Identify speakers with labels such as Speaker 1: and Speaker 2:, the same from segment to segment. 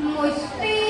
Speaker 1: moisés.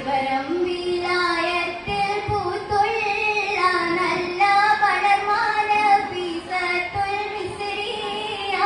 Speaker 1: വിവരം വിലായത്തിൽ പൂത്തുള്ള നല്ല പടർമാന പീസത്തുൽ മിസ്രിയ.